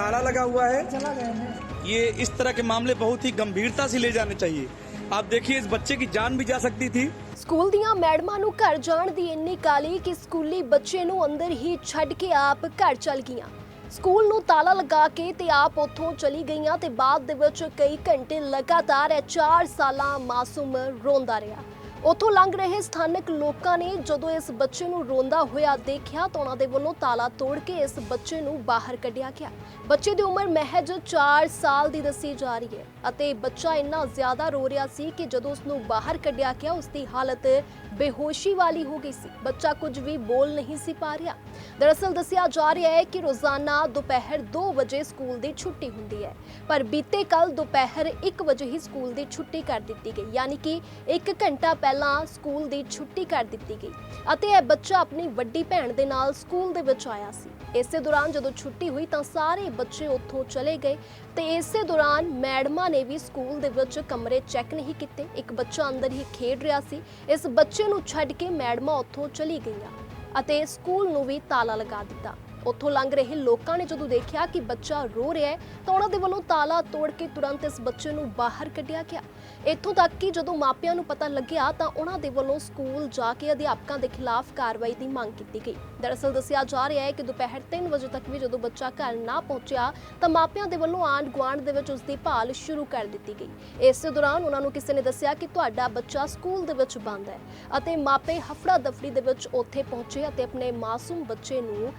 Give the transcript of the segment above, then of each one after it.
ताला लगा हुआ है चला गया मैं ये इस तरह के मामले बहुत ही गंभीरता से ले जाने चाहिए आप देखिए इस बच्चे की जान भी जा सकती थी ਸਕੂਲ ਦੀਆਂ ਮੈਡਮਾਂ ਨੂੰ ਘਰ ਜਾਣ ਦੀ ਇੰਨੀ ਕਾਲੀ ਕਿ ਸਕੂਲੀ ਬੱਚੇ ਨੂੰ ਅੰਦਰ ਹੀ ਛੱਡ ਕੇ ਆਪ ਘਰ ਚਲ ਗਈਆਂ ਸਕੂਲ ਨੂੰ ਤਾਲਾ ਲਗਾ ਕੇ ਤੇ ਆਪ ਉੱਥੋਂ ਚਲੀ ਗਈਆਂ ਤੇ ਬਾਅਦ ਦੇ ਵਿੱਚ ਕਈ ਘੰਟੇ ਲਗਾਤਾਰ ਇਹ 4 ਸਾਲਾਂ ਮਾਸੂਮ ਰੋਂਦਾ ਰਿਹਾ ਉੱਥੋਂ ਲੰਘ ਰਹੇ ਸਥਾਨਕ ਲੋਕਾਂ ਨੇ ਜਦੋਂ ਇਸ ਬੱਚੇ ਨੂੰ ਰੋਂਦਾ ਹੋਇਆ ਦੇਖਿਆ ਤਾਂ ਉਹਨਾਂ ਦੇ ਵੱਲੋਂ ਤਾਲਾ ਤੋੜ ਕੇ ਇਸ ਬੱਚੇ ਨੂੰ ਬਾਹਰ ਕੱਢਿਆ ਗਿਆ। ਬੱਚੇ ਦੀ ਉਮਰ ਮਹਿਜ 4 ਸਾਲ ਦੀ ਦੱਸੀ ਜਾ ਰਹੀ ਹੈ ਅਤੇ ਬੱਚਾ ਇੰਨਾ ਜ਼ਿਆਦਾ ਰੋ ਰਿਹਾ ਸੀ ਕਿ ਜਦੋਂ ਉਸ ਨੂੰ ਬਾਹਰ ਕੱਢਿਆ ਗਿਆ ਉਸ ਦੀ ਹਾਲਤ ਬੇਹੋਸ਼ੀ ਵਾਲੀ ਹੋ ਗਈ ਸੀ। ਬੱਚਾ ਕੁਝ ਵੀ ਬੋਲ ਨਹੀਂ ਸੀ ਪਾ ਰਿਹਾ। ਦਰਅਸਲ ਦੱਸਿਆ ਜਾ ਰਿਹਾ ਹੈ ਕਿ ਰੋਜ਼ਾਨਾ ਦੁਪਹਿਰ 2 ਵਜੇ ਸਕੂਲ ਦੀ ਛੁੱਟੀ ਹੁੰਦੀ ਹੈ, ਪਰ ਬੀਤੇ ਕੱਲ ਦੁਪਹਿਰ 1 ਵਜੇ ਹੀ ਸਕੂਲ ਦੀ ਛੁੱਟੀ ਕਰ ਦਿੱਤੀ ਗਈ, ਯਾਨੀ ਕਿ 1 ਘੰਟਾ ਪਹਿਲਾਂ ਸਕੂਲ ਦੀ ਛੁੱਟੀ ਕਰ ਦਿੱਤੀ ਗਈ ਅਤੇ ਇਹ ਬੱਚਾ ਆਪਣੀ ਵੱਡੀ ਭੈਣ ਦੇ ਨਾਲ ਸਕੂਲ ਦੇ ਵਿੱਚ ਆਇਆ ਸੀ। ਇਸੇ ਦੌਰਾਨ ਜਦੋਂ ਛੁੱਟੀ ਹੋਈ ਤਾਂ ਸਾਰੇ ਬੱਚੇ ਉੱਥੋਂ ਚਲੇ ਗਏ ਤੇ ਇਸੇ ਦੌਰਾਨ ਮੈਡਮਾਂ ਨੇ ਵੀ ਸਕੂਲ ਦੇ ਵਿੱਚ ਕਮਰੇ ਚੈੱਕ ਨਹੀਂ ਕੀਤੇ। ਇੱਕ ਬੱਚਾ ਅੰਦਰ ਹੀ ਖੇਡ ਰਿਹਾ ਸੀ। ਇਸ ਬੱਚੇ ਨੂੰ ਛੱਡ ਕੇ ਮੈਡਮਾਂ ਉੱਥੋਂ ਚਲੀ ਗਈਆਂ ਅਤੇ ਸਕੂਲ ਨੂੰ ਵੀ ਤਾਲਾ ਲਗਾ ਦਿੱਤਾ। ਉੱਥੋਂ ਲੰਘ ਰਹੇ ਲੋਕਾਂ ਨੇ ਜਦੋਂ ਦੇਖਿਆ ਕਿ ਬੱਚਾ ਰੋ ਰਿਹਾ ਹੈ, ਤਾਂ ਉਹਨਾਂ ਦੇ ਵੱਲੋਂ ਤਾਲਾ ਤੋੜ ਕੇ ਤੁਰੰਤ ਇਸ ਬੱਚੇ ਨੂੰ ਬਾਹਰ ਕੱਢਿਆ ਗਿਆ। ਇੱਥੋਂ ਤੱਕ ਕਿ ਜਦੋਂ ਮਾਪਿਆਂ ਨੂੰ ਪਤਾ ਲੱਗਿਆ, ਤਾਂ ਉਹਨਾਂ ਦੇ ਵੱਲੋਂ ਸਕੂਲ ਜਾ ਕੇ ਅਧਿਆਪਕਾਂ ਦੇ ਖਿਲਾਫ ਕਾਰਵਾਈ ਦੀ ਮੰਗ ਕੀਤੀ ਗਈ। ਦਰਅਸਲ ਦੱਸਿਆ ਜਾ ਰਿਹਾ ਹੈ ਕਿ ਦੁਪਹਿਰ 3 ਵਜੇ ਤੱਕ ਵੀ ਜਦੋਂ ਬੱਚਾ ਘਰ ਨਾ ਪਹੁੰਚਿਆ, ਤਾਂ ਮਾਪਿਆਂ ਦੇ ਵੱਲੋਂ ਆਂਢ ਗੁਆਂਢ ਦੇ ਵਿੱਚ ਉਸ ਦੀ ਭਾਲ ਸ਼ੁਰੂ ਕਰ ਦਿੱਤੀ ਗਈ। ਇਸੇ ਦੌਰਾਨ ਉਹਨਾਂ ਨੂੰ ਕਿਸੇ ਨੇ ਦੱਸਿਆ ਕਿ ਤੁਹਾਡਾ ਬੱਚਾ ਸਕੂਲ ਦੇ ਵਿੱਚ ਬੰਦ ਹੈ ਅਤੇ ਮਾਪੇ ਹਫੜਾ ਦਫੜੀ ਦੇ ਵਿੱਚ ਉੱਥੇ ਪਹੁੰਚੇ ਅਤੇ ਆਪਣੇ ਮਾਸੂਮ ਬੱਚੇ ਨੂੰ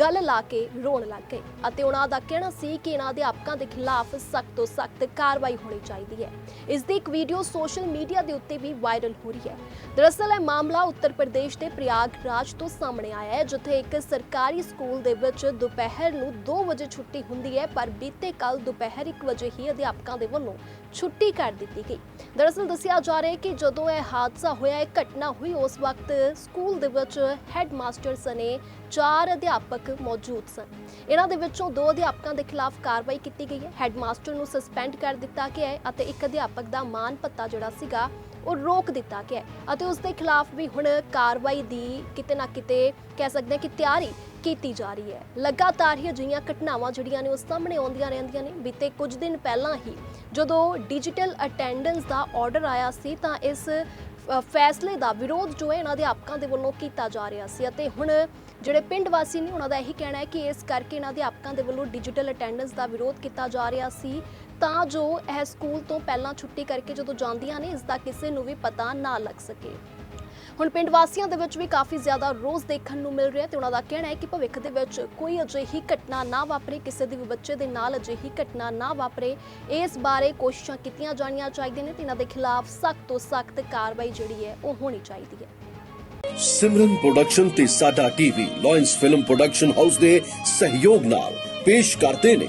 ਗਲ ਲਾ ਕੇ ਰੋਣ ਲੱਗ ਗਏ ਅਤੇ ਉਹਨਾਂ ਦਾ ਕਹਿਣਾ ਸੀ ਕਿ ਇਹਨਾਂ ਅਧਿਆਪਕਾਂ ਦੇ ਖਿਲਾਫ ਸਖਤ ਤੋਂ ਸਖਤ ਕਾਰਵਾਈ ਹੋਣੀ ਚਾਹੀਦੀ ਹੈ। ਇਸ ਦੀ ਇੱਕ ਵੀਡੀਓ ਸੋਸ਼ਲ ਮੀਡੀਆ ਦੇ ਉੱਤੇ ਵੀ ਵਾਇਰਲ ਹੋ ਰਹੀ ਹੈ। ਦਰਅਸਲ, ਇਹ ਮਾਮਲਾ ਉੱਤਰ ਪ੍ਰਦੇਸ਼ ਦੇ ਪ੍ਰਯਾਗਰਾਜ ਤੋਂ ਸਾਹਮਣੇ ਆਇਆ ਹੈ, ਜਿੱਥੇ ਇੱਕ ਸਰਕਾਰੀ ਸਕੂਲ ਦੇ ਵਿੱਚ ਦੁਪਹਿਰ ਨੂੰ 2 ਵਜੇ ਛੁੱਟੀ ਹੁੰਦੀ ਹੈ, ਪਰ ਬੀਤੇ ਕੱਲ ਦੁਪਹਿਰ 1 ਵਜੇ ਹੀ ਅਧਿਆਪਕਾਂ ਦੇ ਵੱਲੋਂ ਛੁੱਟੀ ਕਰ ਦਿੱਤੀ ਗਈ। ਦਰਅਸਲ, ਦੱਸਿਆ ਜਾ ਰਿਹਾ ਹੈ ਕਿ ਜਦੋਂ ਇਹ ਹਾਦਸਾ ਹੋਇਆ, ਇਹ ਘਟਨਾ ਹੋਈ, ਉਸ ਵਕਤ ਸਕੂਲ ਦੇ ਵਿੱਚ ਹੈੱਡ ਮਾਸਟਰ ਸਨੇ ਚਾਰ ਅਧਿਆਪਕ ਮੌਜੂਦ ਸਨ। ਇਹਨਾਂ ਦੇ ਵਿੱਚੋਂ ਦੋ ਅਧਿਆਪਕਾਂ ਦੇ ਖਿਲਾਫ ਕਾਰਵਾਈ ਕੀਤੀ ਗਈ ਹੈ। ਹੈੱਡ ਨੂੰ ਸਸਪੈਂਡ ਕਰ ਦਿੱਤਾ ਗਿਆ ਹੈ ਅਤੇ ਇੱਕ ਅਧਿਆਪਕ ਦਾ ਮਾਨ ਭੱਤਾ ਜਿਹੜਾ ਸੀਗਾ, ਉਹ ਰੋਕ ਦਿੱਤਾ ਗਿਆ ਹੈ ਅਤੇ ਉਸ ਦੇ ਖਿਲਾਫ ਵੀ ਹੁਣ ਕਾਰਵਾਈ ਦੀ ਕਿਤੇ ਨਾ ਕਿਤੇ ਕਹਿ ਸਕਦੇ ਹਾਂ ਕਿ ਤਿਆਰੀ ਕੀਤੀ ਜਾ ਰਹੀ ਹੈ। ਲਗਾਤਾਰ ਹੀ ਅਜਿਹੀਆਂ ਘਟਨਾਵਾਂ ਜਿਹੜੀਆਂ ਨੇ ਉਹ ਸਾਹਮਣੇ ਆਉਂਦੀਆਂ ਰਹਿੰਦੀਆਂ ਨੇ। ਬੀਤੇ ਕੁਝ ਦਿਨ ਪਹਿਲਾਂ ਹੀ ਜਦੋਂ ਡਿਜੀਟਲ ਅਟੈਂਡੈਂਸ ਦਾ ਆਰਡਰ ਆਇਆ ਸੀ ਤਾਂ ਇਸ ਫੈਸਲੇ ਦਾ ਵਿਰੋਧ ਜੋ ਹੈ ਇਹਨਾਂ ਦੇ ਅਧਿਆਪਕਾਂ ਦੇ ਵੱਲੋਂ ਕੀਤਾ ਜਾ ਰਿਹਾ ਸੀ ਅਤੇ ਹੁਣ ਜਿਹੜੇ ਪਿੰਡ ਵਾਸੀ ਨੇ ਉਹਨਾਂ ਦਾ ਇਹੀ ਕਹਿਣਾ ਹੈ ਕਿ ਇਸ ਕਰਕੇ ਇਹਨਾਂ ਦੇ ਅਧਿਆਪਕਾਂ ਦੇ ਵੱਲੋਂ ਡਿਜੀਟਲ ਅਟੈਂਡੈਂਸ ਦਾ ਵਿਰੋਧ ਕੀਤਾ ਜਾ ਰਿਹਾ ਸੀ ਤਾਂ ਜੋ ਇਹ ਸਕੂਲ ਤੋਂ ਪਹਿਲਾਂ ਛੁੱਟੀ ਕਰਕੇ ਜਦੋਂ ਜਾਂਦੀਆਂ ਨੇ, ਇਸ ਦਾ ਕਿਸੇ ਨੂੰ ਵੀ ਪਤਾ ਨਾ ਲੱਗ ਸਕੇ। ਹੁਣ ਪਿੰਡ ਵਾਸੀਆਂ ਦੇ ਵਿੱਚ ਵੀ ਕਾਫੀ ਜ਼ਿਆਦਾ ਰੋਸ ਦੇਖਣ ਨੂੰ ਮਿਲ ਰਿਹਾ ਤੇ ਉਹਨਾਂ ਦਾ ਕਹਿਣਾ ਹੈ ਕਿ ਭਵਿੱਖ ਦੇ ਵਿੱਚ ਕੋਈ ਅਜਿਹੀ ਘਟਨਾ ਨਾ ਵਾਪਰੇ, ਕਿਸੇ ਦੇ ਵੀ ਬੱਚੇ ਦੇ ਨਾਲ ਅਜਿਹੀ ਘਟਨਾ ਨਾ ਵਾਪਰੇ। ਇਸ ਬਾਰੇ ਕੋਸ਼ਿਸ਼ਾਂ ਕੀਤੀਆਂ ਜਾਣੀਆਂ ਚਾਹੀਦੀਆਂ ਨੇ ਤੇ ਇਹਨਾਂ ਦੇ ਖਿਲਾਫ ਸਖਤ ਤੋਂ ਸਖਤ ਕਾਰਵਾਈ ਜਿਹੜੀ ਹੈ ਉਹ ਹੋਣੀ ਚਾਹੀਦੀ ਹੈ। ਸਿਮਰਨ ਪ੍ਰੋਡਕਸ਼ਨ ਤੇ ਸਾਡਾ TV lions film production house ਦੇ ਸਹਿਯੋਗ ਨਾਲ ਪੇਸ਼ ਕਰਦੇ ਨੇ